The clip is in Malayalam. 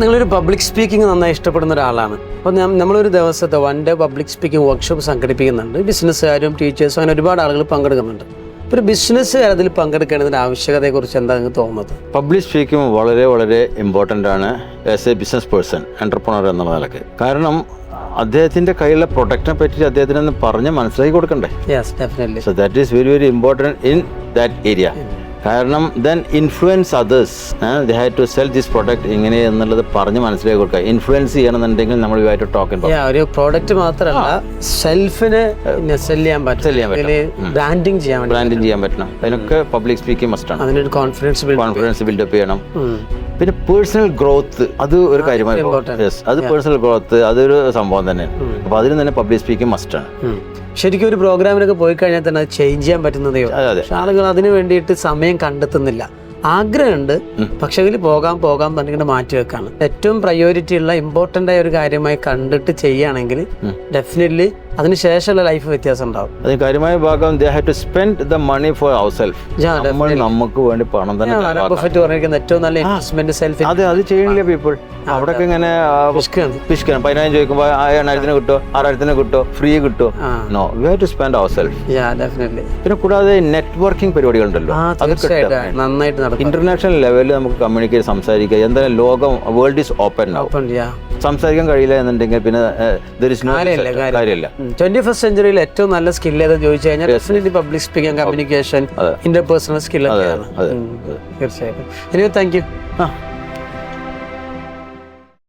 നിങ്ങളൊരു പബ്ലിക് സ്പീക്കിംഗ് നന്നായി ഇഷ്ടപ്പെടുന്ന ഒരാളാണ്. അപ്പോൾ നമ്മളൊരു ദിവസത്തെ one day public speaking workshop സംഘടിപ്പിക്കുന്നുണ്ട്. ബിസിനസ്സുകാരും ടീച്ചേഴ്സും അങ്ങനെ ഒരുപാട് ആളുകൾ പങ്കെടുക്കുന്നുണ്ട്. ഒരു ബിസിനസ്സുകാർ അതിൽ പങ്കെടുക്കേണ്ടതിന്റെ ആവശ്യകതയെക്കുറിച്ച് എന്താ നിങ്ങൾക്ക് തോന്നുന്നത്? പബ്ലിക് സ്പീക്കിംഗ് വളരെ വളരെ ഇമ്പോർട്ടന്റ് ആണ് as a business person entrepreneur എന്ന നിലയ്ക്ക്. കാരണം അദ്ദേഹത്തിന്റെ കയ്യിലുള്ള പ്രൊഡക്റ്റിനെ പറ്റി അദ്ദേഹത്തിന് ഒന്ന് പറഞ്ഞ് മനസ്സിലാക്കി കൊടുക്കണ്ടേ? Yes definitely so that is very very important in that area കാരണം then influence others they have to sell this product ഇങ്ങനെ എന്നുള്ളത് പറഞ്ഞ് മനസ്സിലാക്കി കൊടുക്കുക. ഇൻഫ്ലുവൻസ് ചെയ്യണമെന്നുണ്ടെങ്കിൽ നമ്മൾ ഇതായിട്ട് ടോക്കൻ ഒരു പ്രോഡക്റ്റ് മാത്രമല്ല സെൽഫിന് സെൽ ചെയ്യാൻ പറ്റും. ബ്രാൻഡിങ് ചെയ്യാൻ ബ്രാൻഡിങ് ചെയ്യാൻ പറ്റണം. അതിനൊക്കെ പബ്ലിക് സ്പീക്കിംഗ് മസ്റ്റാണ് അതിനൊരു കോൺഫിഡൻസ് കോൺഫിഡൻസ് ബിൽഡപ്പ് ചെയ്യണം. പിന്നെ പേഴ്സണൽ ഗ്രോത്ത് അത് ഒരു കാര്യമായി യെസ് അത് പേഴ്സണൽ ഗ്രോത്ത് അതൊരു സംഭവം തന്നെ അപ്പോൾ അതിന് തന്നെ പബ്ലിക് സ്പീക്കിംഗ് മസ്റ്റ് ആണ്. ശരിക്കും ഒരു പ്രോഗ്രാമിനൊക്കെ പോയി കഴിഞ്ഞാൽ തന്നെ അത് ചേഞ്ച് ചെയ്യാൻ പറ്റുന്നതേ ആളുകൾ അതിന് വേണ്ടിയിട്ട് സമയം കണ്ടെത്തുന്നില്ല. ആഗ്രഹമുണ്ട്. പക്ഷെ ഇതിൽ പോകാൻ പോകാൻ പറഞ്ഞിട്ട് മാറ്റി വെക്കാണ്. ഏറ്റവും പ്രയോറിറ്റി ഉള്ള ഇമ്പോർട്ടന്റ് ആയ ഒരു കാര്യമായി കണ്ടിട്ട് ചെയ്യുകയാണെങ്കിൽ ഡെഫിനറ്റ്ലി അതിന് ശേഷമുള്ള ലൈഫ് വ്യത്യാസം ഉണ്ടാവും. അതിന് കാര്യമായ ഭാഗം they have to spend the money for our self നമ്മൾ നമുക്ക് വേണ്ടി പണം തന്നെ. ബഫറ്റ് പറഞ്ഞിരിക്കുന്ന ഏറ്റവും നല്ല ഇൻവെസ്റ്റ്മെന്റ് സെൽഫ് അതെ അത് ചെയ്യണില്ല പീപ്പിൾ അവിടെ ഇങ്ങനെ പിഷ്കാണ് പതിനായിരം ചോദിക്കുമ്പോൾ എണ്ണായിരത്തിന് കിട്ടോ ആറായിരത്തിന് കിട്ടോ ഫ്രീ കിട്ടോ no we have to spend our self പിന്നെ കൂടാതെ നെറ്റ്വർക്കിംഗ് പരിപാടികളുണ്ടല്ലോ. അത് നന്നായിട്ട് നടക്കും ഇന്റർനാഷണൽ ലെവലിൽ നമുക്ക് കമ്മ്യൂണിക്കേറ്റ് സംസാരിക്കുക. എന്തായാലും ലോകം വേൾഡ് ഈസ് ഓപ്പൺ ഓപ്പൺ സംസാരിക്കാൻ കഴിയില്ല എന്നുണ്ടെങ്കിൽ പിന്നെ കാര്യമില്ല, കാര്യം. ട്വന്റി ഫസ്റ്റ് സെഞ്ചുറിയിൽ ഏറ്റവും നല്ല സ്കിൽ ഏതെന്ന് ചോദിച്ചു കഴിഞ്ഞാൽ definitely public speaking communication interpersonal skill. തീർച്ചയായിട്ടും. താങ്ക് യു ആ.